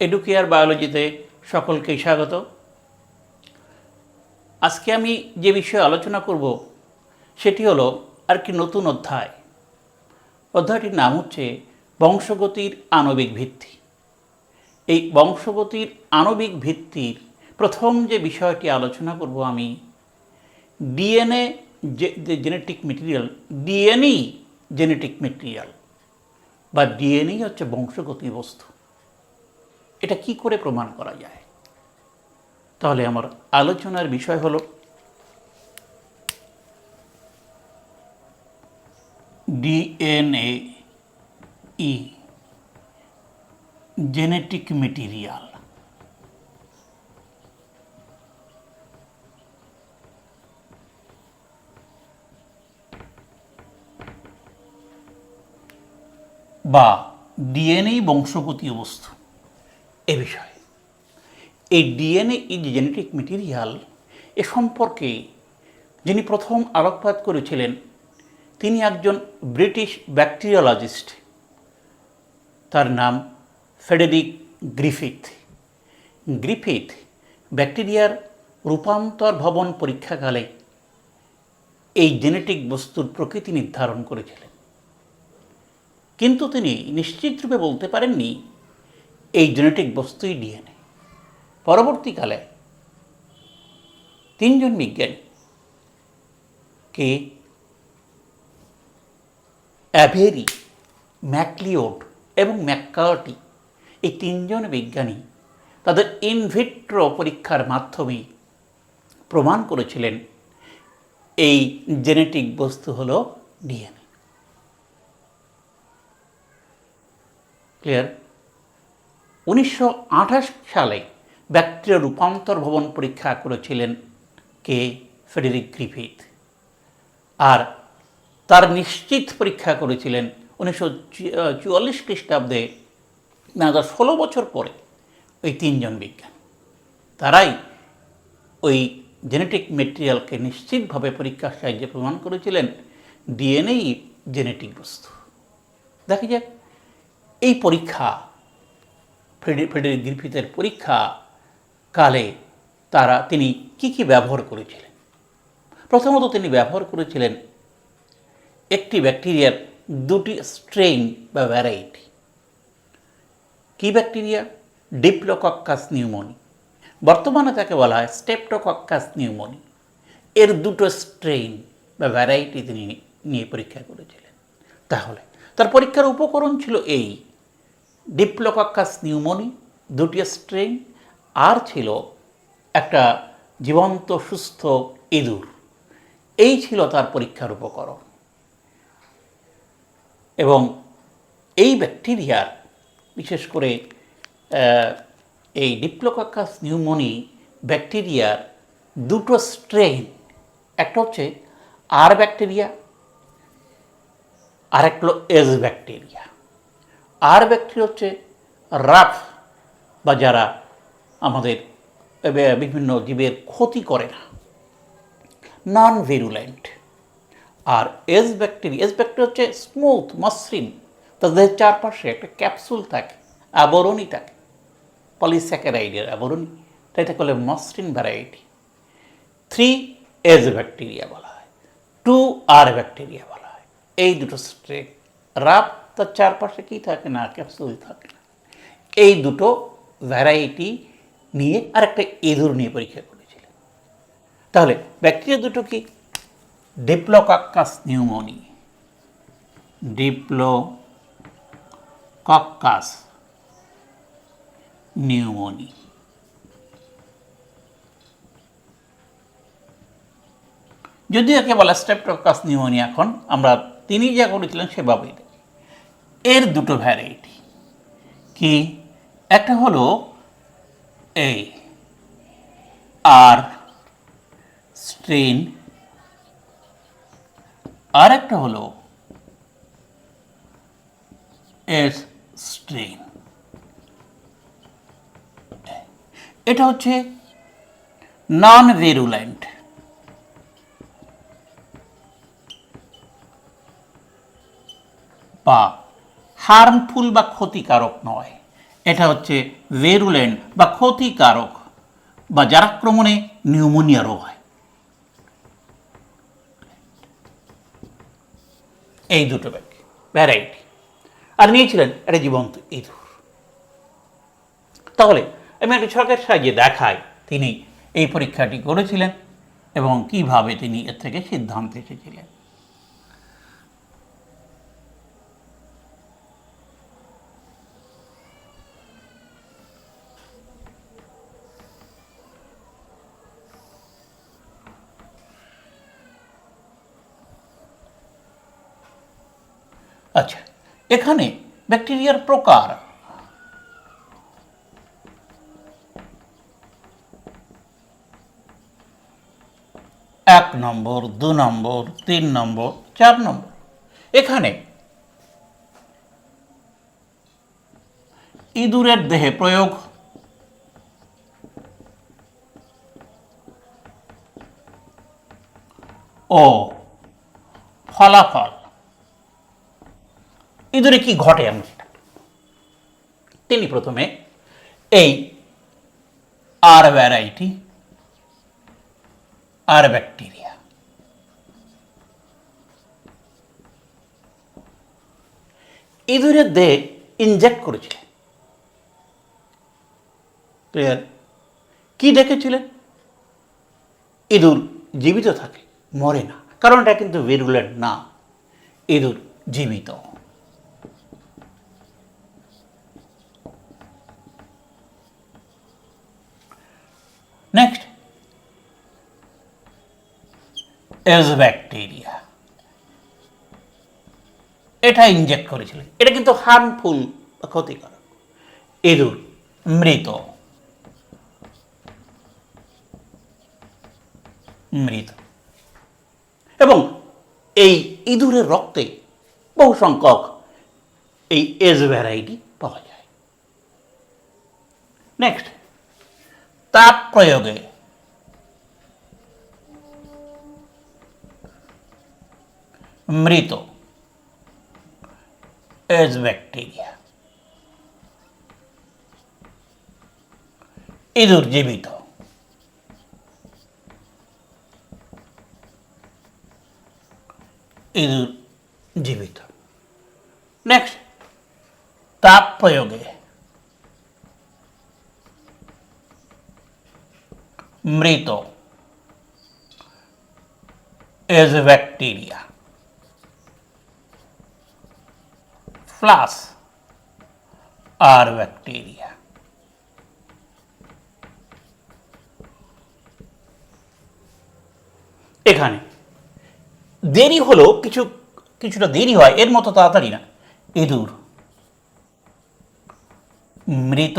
Educare বায়োলজিতে সকলকেই স্বাগত। আজকে আমি যে বিষয়ে আলোচনা করব, সেটি হলো আর কি নতুন অধ্যায়। অধ্যায়টির নাম হচ্ছে বংশগতির আণবিক ভিত্তি। এই বংশগতির আণবিক ভিত্তির প্রথম যে বিষয়টি আলোচনা করব আমি, ডিএনএ যে জেনেটিক মেটেরিয়াল ডিএনএই জেনেটিক মেটেরিয়াল বা ডিএনএই হচ্ছে বংশগতি বস্তু এটা কি করে প্রমাণ করা যায়? তাহলে আমার আলোচনার বিষয় হলো, ডিএনএ, ই, জেনেটিক মেটেরিয়াল। বা ডিএনএ বংশগতি বস্তু এ বিষয়ে। এই ডিএনএ ইজ জেনেটিক মেটেরিয়াল এ সম্পর্কে যিনি প্রথম আলোকপাত করেছিলেন, তিনি একজন ব্রিটিশ ব্যাকটেরিওলজিস্ট। তার নাম ফেডেরিক গ্রিফিথ। গ্রিফিথ ব্যাকটেরিয়ার রূপান্তর ভবন পরীক্ষাকালে এই জেনেটিক বস্তুর প্রকৃতি নির্ধারণ করেছিলেন। কিন্তু তিনি নিশ্চিতরূপে বলতে পারেননি এই জেনেটিক বস্তুই ডিএনএ। পরবর্তীকালে তিনজন বিজ্ঞানী কে অ্যাভেরি, ম্যাকলিওড এবং ম্যাককার্টি এই তিনজন বিজ্ঞানী তাদের ইনভিট্রো পরীক্ষার মাধ্যমে প্রমাণ করেছিলেন এই জেনেটিক বস্তু হল ডিএনএ। ক্লিয়ার? উনিশশো আঠাশ সালে ব্যাকটেরিয়া রূপান্তর ভবন পরীক্ষা করেছিলেন কে? Frederick Griffith. আর তার নিশ্চিত পরীক্ষা করেছিলেন উনিশশো চুয়াল্লিশ খ্রিস্টাব্দে না ষোলো বছর পরে ওই তিনজন বিজ্ঞান। তারাই ওই জেনেটিক মেটেরিয়ালকে নিশ্চিতভাবে পরীক্ষার সাহায্যে প্রমাণ করেছিলেন ডিএনএই জেনেটিক বস্তু। দেখা যাক, এই পরীক্ষা ফ্রেডেরিক গ্রিফিথের পরীক্ষা কালে তারা তিনি কি কি ব্যবহার করেছিলেন? প্রথমত তিনি ব্যবহার করেছিলেন একটি ব্যাকটেরিয়ার দুটি স্ট্রেইন বা ভ্যারাইটি। কি ব্যাকটেরিয়া? Diplococcus pneumoniae. বর্তমানে তাকে বলা হয় স্টেপটোকক্কাস নিউমোনি। এর দুটো স্ট্রেইন বা ভ্যারাইটি তিনি নিয়ে পরীক্ষা করেছিলেন। তাহলে তার পরীক্ষার উপকরণ ছিল এই। ডিপ্লোকক্কাস নিউমোনি দুটি স্ট্রেইন আর ছিল একটা জীবন্ত, সুস্থ ইঁদুর। এই ছিল তার পরীক্ষার উপকরণ। এবং এই ব্যাকটেরিয়ার, বিশেষ করে এই ডিপ্লোকাক্কাস নিউমোনি ব্যাকটেরিয়ার দুটো স্ট্রেইন একটা হচ্ছে আর ব্যাকটেরিয়া, আর একটা এজ ব্যাকটেরিয়া। আর ব্যাকটেরিয়া হচ্ছে রাফ বা যারা আমাদের বিভিন্ন জীবের ক্ষতি করে না। নন ভেরুলেন্ট আর এস ব্যাকটেরিয়া এস ব্যাকটেরিয়া হচ্ছে স্মুথ, মসৃণ। তাদের চারপাশে একটা ক্যাপসুল থাকে, আবরণী থাকে। পলিস্যাকারাইডের আবরণী, তাই তাকে বলে মসৃণ ভ্যারাইটি থ্রি এজ ব্যাকটেরিয়া বলা হয় টু আর ব্যাকটেরিয়া বলা হয়। এই দুটো স্ট্রেন রাপ তার চারপাশে কী থাকে না ক্যাপসুল থাকে না। এই দুটো ভ্যারাইটি নিয়ে আর একটা ইঁদুর নিয়ে পরীক্ষা করেছিলেন। তাহলে ব্যাকটেরিয়া দুটো কি? ডিপ্লোকাক্কাস নিউমোনি ডিপ্লোকক্কাস নিউমোনি যদি একে বলা স্টেপটোকাস নিউমোনি এখন, আমরা তিনি যা করেছিলেন সেভাবেই এর দুটো ভ্যারাইটি কি? একটা হলো এই আর স্ট্রেন আর একটা হলো এস স্ট্রেন এটা হচ্ছে নন ভেরুল্যান্ট বা হার্মফুল বা ক্ষতিকারক নয়। এটা হচ্ছে ভেরুলেন্ট বা ক্ষতিকারক বা যার আক্রমণে নিউমোনিয়া রোগ হয়। এই দুটো ব্যাগ ভ্যারাইটি আর নিয়েছিলেন একটা জীবন্ত ইঁদুর। তাহলে আমি একটা ছকের সাহায্যে দেখাই তিনি এই পরীক্ষাটি করেছিলেন এবং কীভাবে তিনি এর থেকে সিদ্ধান্ত এসেছিলেন। আচ্ছা এখানে ব্যাকটেরিয়ার প্রকার। এক নম্বর, দু নম্বর, তিন নম্বর, চার নম্বর। এখানে ইঁদুরের দেহে প্রয়োগ ও ফলাফল ইঁদুরে কি ঘটে সেটা তিনি প্রথমে এই আর ভ্যারাইটি আর ব্যাকটেরিয়া ইঁদুরের দেহে ইনজেক্ট করেছিলেন। ক্লিয়ার? কি দেখেছিলেন ইঁদুর জীবিত থাকে, মরে না। কারণ এটা কিন্তু ভেরুলেন্ট না। ইঁদুর জীবিত নেক্সট এজ ব্যাকটেরিয়া এটা ইনজেক্ট করেছিলেন। এটা কিন্তু হার্মফুল ক্ষতিকারক ইঁদুর মৃত। মৃত। এবং এই ইঁদুরের রক্তে বহু সংখ্যক এই এজ ভ্যারাইটি পাওয়া যায়। নেক্সট তাপ প্রয়োগে মৃত এজ ব্যাকটেরিয়া ইঁদুর জীবিত ইঁদুর জীবিত নেক্সট তাপ প্রয়োগে মৃত S bacteria plus R bacteria. এখানে দেরি হলো, কিছু, কিছুটা দেরি হয়, এর মতো তাড়াতাড়ি না। ইঁদুর মৃত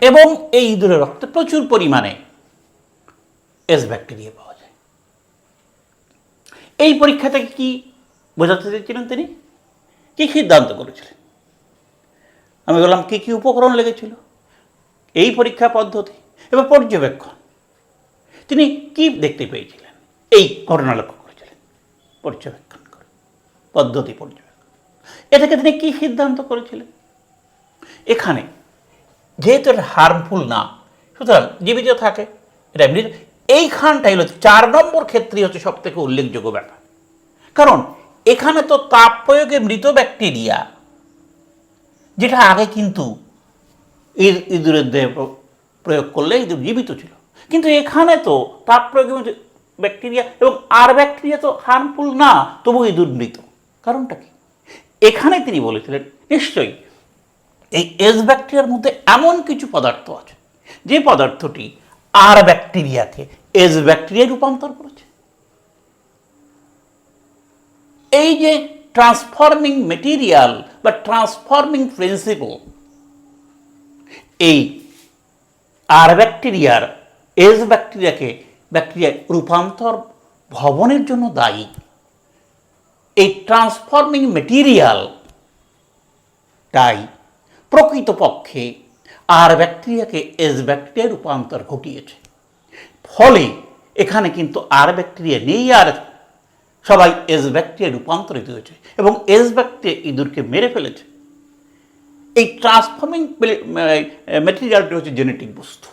এবং এই ইঁদুরের রক্তে প্রচুর পরিমাণে এস ব্যাকটেরিয়া পাওয়া যায়। এই পরীক্ষা থেকে কি বোঝাতে চেয়েছিলেন তিনি? কি সিদ্ধান্ত করেছিলেন আমি বললাম, কি কি উপকরণ লেগেছিল? এই পরীক্ষা পদ্ধতি এবং পর্যবেক্ষণ। তিনি কি দেখতে পেয়েছিলেন? এই ঘটনা লক্ষ্য করেছিলেন। পর্যবেক্ষণ করে, পদ্ধতি পর্যবেক্ষণ। এটাকে তিনি কি সিদ্ধান্ত করেছিলেন? এখানে যেহেতু এটা হার্মফুল না, সুতরাং জীবিত থাকে, এটা এমনি এইখানটাই হলো চার নম্বর ক্ষেত্রে হচ্ছে সব থেকে উল্লেখযোগ্য ব্যাপার। কারণ এখানে তো তাপ প্রয়োগে মৃত ব্যাকটেরিয়া, যেটা আগে কিন্তু ইঁদুরের দেহে প্রয়োগ করলে ইঁদুর জীবিত ছিল। কিন্তু এখানে তো তাপ প্রয়োগে ব্যাকটেরিয়া এবং আর ব্যাকটেরিয়া তো হার্মফুল না, তবু ইঁদুর মৃত। কারণটা কি? এখানে তিনি বলেছিলেন, নিশ্চয়ই এই এস ব্যাকটেরিয়ার মধ্যে এমন কিছু পদার্থ আছে, যে পদার্থটি আর ব্যাকটেরিয়াকে এস ব্যাকটেরিয়ায় রূপান্তর করেছে। এই যে ট্রান্সফর্মিং মেটেরিয়াল বা ট্রান্সফর্মিং প্রিন্সিপল এই আর ব্যাকটেরিয়ার এস ব্যাকটেরিয়াকে ব্যাকটেরিয়ায় রূপান্তর ভবনের জন্য দায়ী। এই ট্রান্সফর্মিং মেটেরিয়াল তাই প্রকৃতপক্ষে আর ব্যাকটেরিয়াকে এস ব্যাকটেরিয়ায় রূপান্তর ঘটিয়েছে। ফলে এখানে কিন্তু আর ব্যাকটেরিয়া নেই আর সবাই এস ব্যাকটেরিয়া রূপান্তরিত হয়েছে এবং এস ব্যাকটেরিয়া ইঁদুরকে মেরে ফেলেছে। এই ট্রান্সফর্মিং মেটেরিয়ালটি হচ্ছে জেনেটিক বস্তু,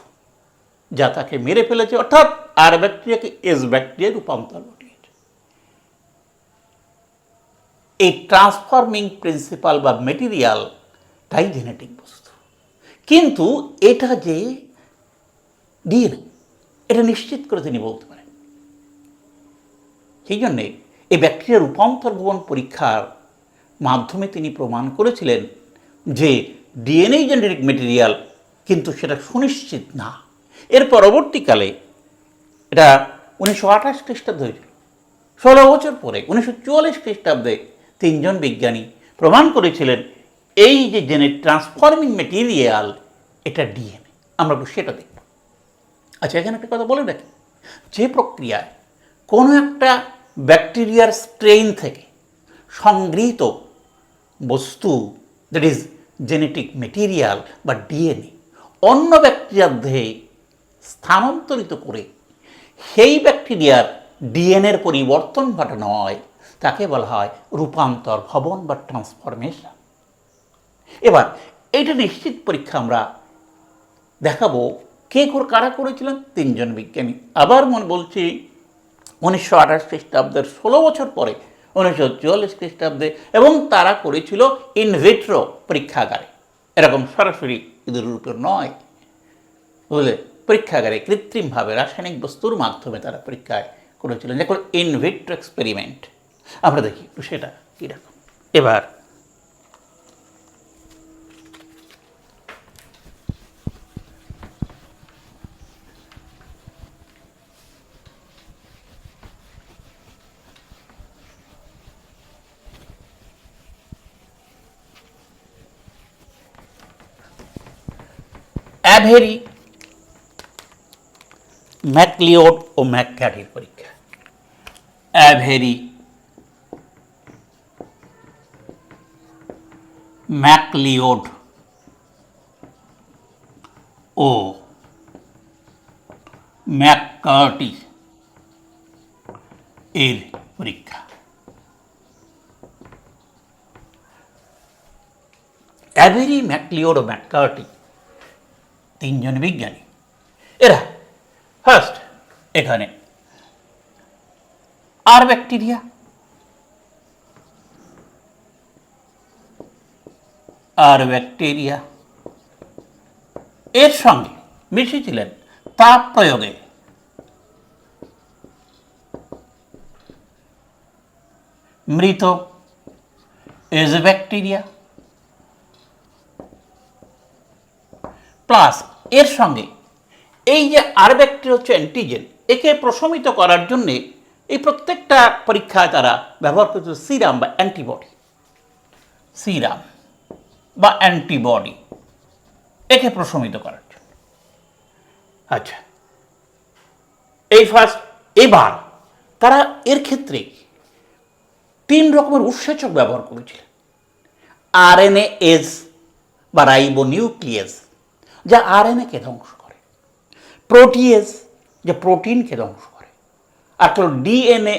যা তাকে মেরে ফেলেছে, অর্থাৎ আর ব্যাকটেরিয়াকে এস ব্যাকটেরিয়ায় রূপান্তর ঘটিয়েছে। এই ট্রান্সফর্মিং প্রিন্সিপাল বা মেটেরিয়াল তাই জেনেটিক বস্তু। কিন্তু এটা যে ডিএনএ এটা নিশ্চিত করে তিনি বলতে সেই জন্যে এই ব্যাকটেরিয়া রূপান্তর ভবন পরীক্ষার মাধ্যমে তিনি প্রমাণ করেছিলেন যে ডিএনএ জেনেটিক মেটেরিয়াল কিন্তু সেটা সুনিশ্চিত না। এর পরবর্তীকালে এটা উনিশশো আঠাশ খ্রিস্টাব্দে হয়েছিল। ষোলো বছর পরে, উনিশশো চুয়াল্লিশ খ্রিস্টাব্দে তিনজন বিজ্ঞানী প্রমাণ করেছিলেন এই যে জেনে ট্রান্সফর্মিং মেটেরিয়াল এটা ডিএনএ। আমরা সেটা দেখব। আচ্ছা এখানে একটা কথা বলে রাখি। যে প্রক্রিয়ায় কোনো একটা ব্যাকটেরিয়ার স্ট্রেইন থেকে সংগৃহীত বস্তু দ্যাট ইজ জেনেটিক মেটেরিয়াল বা ডিএনএ অন্য ব্যাকটেরিয়ার দেহে স্থানান্তরিত করে সেই ব্যাকটেরিয়ার ডিএনএর পরিবর্তন ঘটানো হয়, তাকে বলা হয় রূপান্তর ভবন বা ট্রান্সফরমেশন এবার এইটা নিশ্চিত পরীক্ষা আমরা দেখাবো কে কারা করেছিলেন? তিনজন বিজ্ঞানী। আবার মনে বলছি উনিশশো আঠাশ খ্রিস্টাব্দের ষোলো বছর পরে, উনিশশো চুয়াল্লিশ খ্রিস্টাব্দে, এবং তারা করেছিল ইনভিট্রো পরীক্ষাগারে। এরকম সরাসরি ইঁদুরের উপর নয়। বুঝলে? পরীক্ষাগারে কৃত্রিমভাবে রাসায়নিক বস্তুর মাধ্যমে তারা পরীক্ষায় করেছিলেন। যে ইনভিট্রো এক্সপেরিমেন্ট আমরা দেখি একটু সেটা কীরকম? এবার অ্যাভেরি, ম্যাকলিওড ও ম্যাকক্যাটির পরীক্ষা। অ্যাভেরি, ম্যাকলিওড ও ম্যাককার্টি এর পরীক্ষা। অ্যাভেরি, ম্যাকলিওড ও ম্যাককার্টি তিনজন বিজ্ঞানী। এরা ফার্স্ট এখানে। R bacteria. R bacteria. এর সঙ্গে মিশেছিলেন তাপ প্রয়োগে। মৃত এজ ব্যাকটেরিয়া। প্লাস এর সঙ্গে এই যে আর ব্যাকটেরিয়া হচ্ছে অ্যান্টিজেন একে প্রশমিত করার জন্যে এই প্রত্যেকটা পরীক্ষায় তারা ব্যবহার করছে সিরাম বা অ্যান্টিবডি সিরাম বা অ্যান্টিবডি একে প্রশমিত করার জন্য। আচ্ছা এই ফার্স্ট এবার তারা এর ক্ষেত্রে তিন রকমের উৎসেচক ব্যবহার করেছিলেন। আরএনএ এজ বা রাইবো নিউক্লিয়াস যা আরএনএকে ধ্বংস করে। প্রোটিয়েজ যা প্রোটিনকে ধ্বংস করে। আর হলো ডিএনএ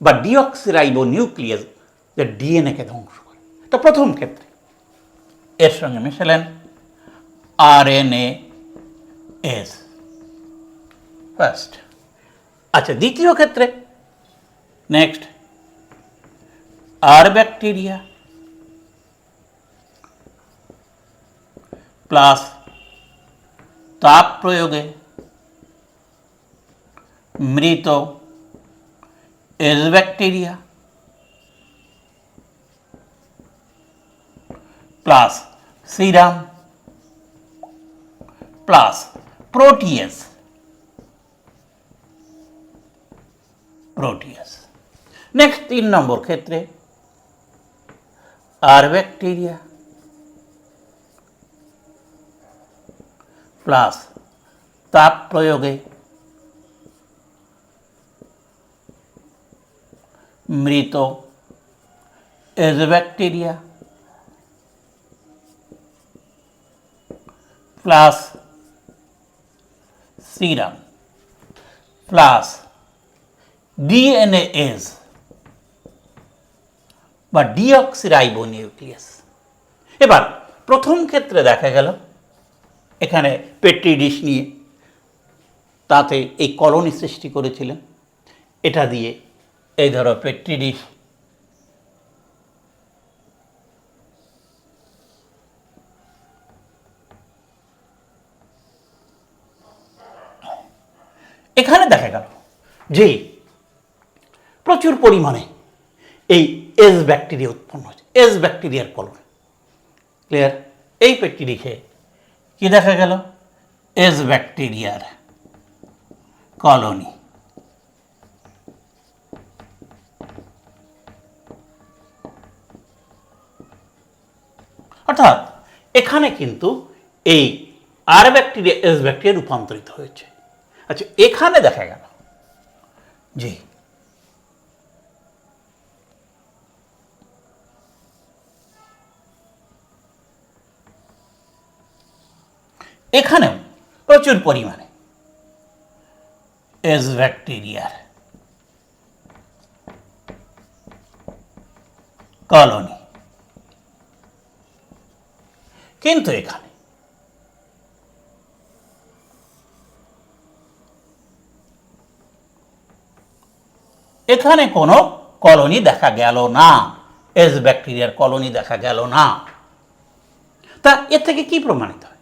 বা ডিঅক্সিরাইবো নিউক্লিয়াস যা ডিএনএকে ধ্বংস করে। তো প্রথম ক্ষেত্রে, এর সঙ্গে মিশালেন আরএনএ এস ফার্স্ট আচ্ছা দ্বিতীয় ক্ষেত্রে নেক্সট আর ব্যাকটেরিয়া প্লাস তাপ প্রয়োগে মৃত S bacteria plus serum plus protease. Protease. Next তিন নম্বর ক্ষেত্রে আর ব্যাকটেরিয়া প্লাস তাপ প্রয়োগে মৃত S bacteria plus serum plus DNase বা ডিঅক্সিরাইবোনিউক্লিয়াস। এবার প্রথম ক্ষেত্রে দেখা গেল এখানে পেট্রি ডিশ নিয়ে তাতে এই কলোনি সৃষ্টি করেছিলেন। এটা দিয়ে এই ধরো পেট্রি ডিশ। এখানে দেখা গেল যে প্রচুর পরিমাণে এই এস ব্যাকটেরিয়া উৎপন্ন হয়েছে। এস ব্যাকটেরিয়ার কলোনি। ক্লিয়ার এই পেটটি লিখে কি দেখা গেল? এস ব্যাকটেরিয়ার কলোনি। অর্থাৎ এখানে কিন্তু এই আর ব্যাকটেরিয়া, এস ব্যাকটেরিয়া রূপান্তরিত হয়েছে। আচ্ছা এখানে দেখা গেল জি এখানেও প্রচুর পরিমাণে এস ব্যাকটেরিয়ার কলোনি কিন্তু এখানে এখানে কোনো কলোনি দেখা গেল না। এস ব্যাকটেরিয়ার কলোনি দেখা গেল না। তা এর থেকে কি প্রমাণিত হয়?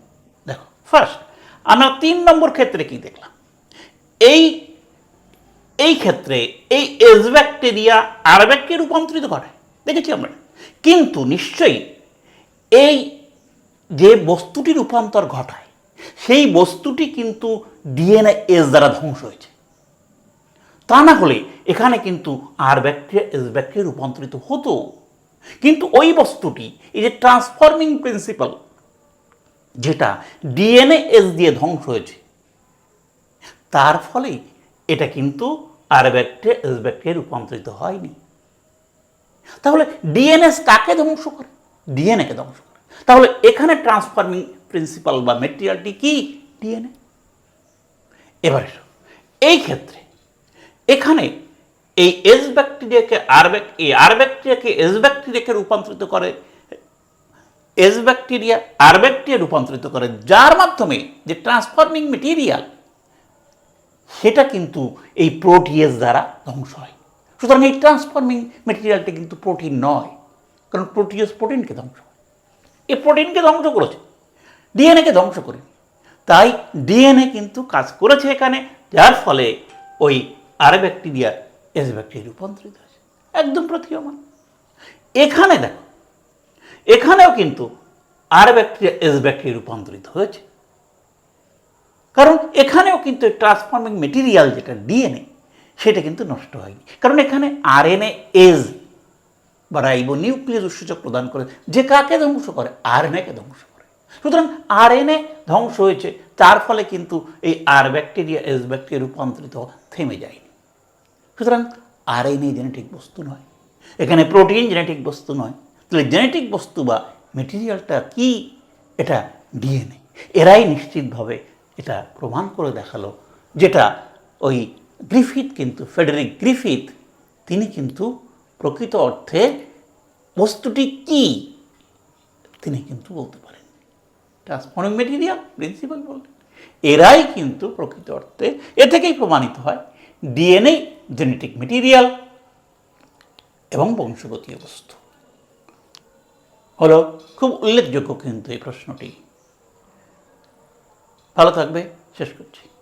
ফার্স্ট আমরা তিন নম্বর ক্ষেত্রে কি দেখলাম? এই এই ক্ষেত্রে এই এস ব্যাকটেরিয়া আর ব্যাকটেরিয়া রূপান্তরিত করে দেখেছি আমরা। কিন্তু নিশ্চয়ই এই যে বস্তুটি রূপান্তর ঘটায়, সেই বস্তুটি কিন্তু ডিএনএ এস দ্বারা ধ্বংস হয়েছে। তা না হলে এখানে কিন্তু আর ব্যাকটেরিয়া এস ব্যাকটেরিয়া রূপান্তরিত হতো। কিন্তু ওই বস্তুটি, এই যে ট্রান্সফর্মিং প্রিন্সিপাল যেটা ডিএনএ এস দিয়ে ধ্বংস হয়েছে। তার ফলে এটা কিন্তু আর ব্যাকটেরিয়া এস ব্যাকটেরিয়া রূপান্তরিত হয়নি। তাহলে ডিএনএস কাকে ধ্বংস করে? ডিএনএকে ধ্বংস করে? তাহলে এখানে ট্রান্সফর্মিং প্রিন্সিপাল বা মেটেরিয়ালটি কি? ডিএনএ। এবারে এই ক্ষেত্রে এখানে এই এস ব্যাকটেরিয়াকে আর ব্যাক এই আর ব্যাকটেরিয়াকে এস ব্যাকটেরিয়াকে রূপান্তরিত করে এস ব্যাকটেরিয়া আর ব্যাকটেরিয়া রূপান্তরিত করে, যার মাধ্যমে যে ট্রান্সফর্মিং মেটেরিয়াল সেটা কিন্তু এই প্রোটিএস দ্বারা ধ্বংস হয়। সুতরাং এই ট্রান্সফর্মিং মেটেরিয়ালটা কিন্তু প্রোটিন নয়, কারণ প্রোটিয়াস প্রোটিনকে ধ্বংস করে। এই প্রোটিনকে ধ্বংস করেছে ডিএনএকে ধ্বংস করে। তাই ডিএনএ কিন্তু কাজ করেছে এখানে, যার ফলে ওই আর ব্যাকটেরিয়া এস ব্যাকটেরিয়া রূপান্তরিত হয়েছে। একদম প্রতীয়মান। এখানে দেখো এখানেও কিন্তু আর ব্যাকটেরিয়া এস ব্যাকটেরিয়া রূপান্তরিত হয়েছে। কারণ এখানেও কিন্তু ট্রান্সফর্মিং মেটেরিয়াল যেটা ডিএনএ সেটা কিন্তু নষ্ট হয়নি। কারণ এখানে আর আরএনএ এজ বা রাইবো নিউক্লিয়াস উৎসেচক প্রদান করে, যে কাকে ধ্বংস করে? আরএনএকে ধ্বংস করে। সুতরাং আর আরএনএ ধ্বংস হয়েছে, তার ফলে কিন্তু এই আর ব্যাকটেরিয়া এস ব্যাকটেরিয়া রূপান্তরিত থেমে যায়নি। সুতরাং আরএনএ জেনেটিক বস্তু নয়। এখানে প্রোটিন জেনেটিক বস্তু নয়। তাহলে জেনেটিক বস্তু বা মেটেরিয়ালটা কি, এটা ডিএনএ এরাই নিশ্চিতভাবে এটা প্রমাণ করে দেখাল, যেটা ওই গ্রিফিথ কিন্তু, ফেডারিক গ্রিফিথ, তিনি কিন্তু প্রকৃত অর্থে বস্তুটি কি, তিনি কিন্তু বলতে পারেন। ট্রান্সফর্মিং মেটেরিয়াল, প্রিন্সিপাল বললেন। এরাই কিন্তু প্রকৃত অর্থে এ থেকেই প্রমাণিত হয় ডিএনএ জেনেটিক মেটেরিয়াল এবং বংশগতীয় বস্তু। হলো খুব উল্লেখযোগ্য কিন্তু এই প্রশ্নটি। ভালো থাকবে শেষ করছি।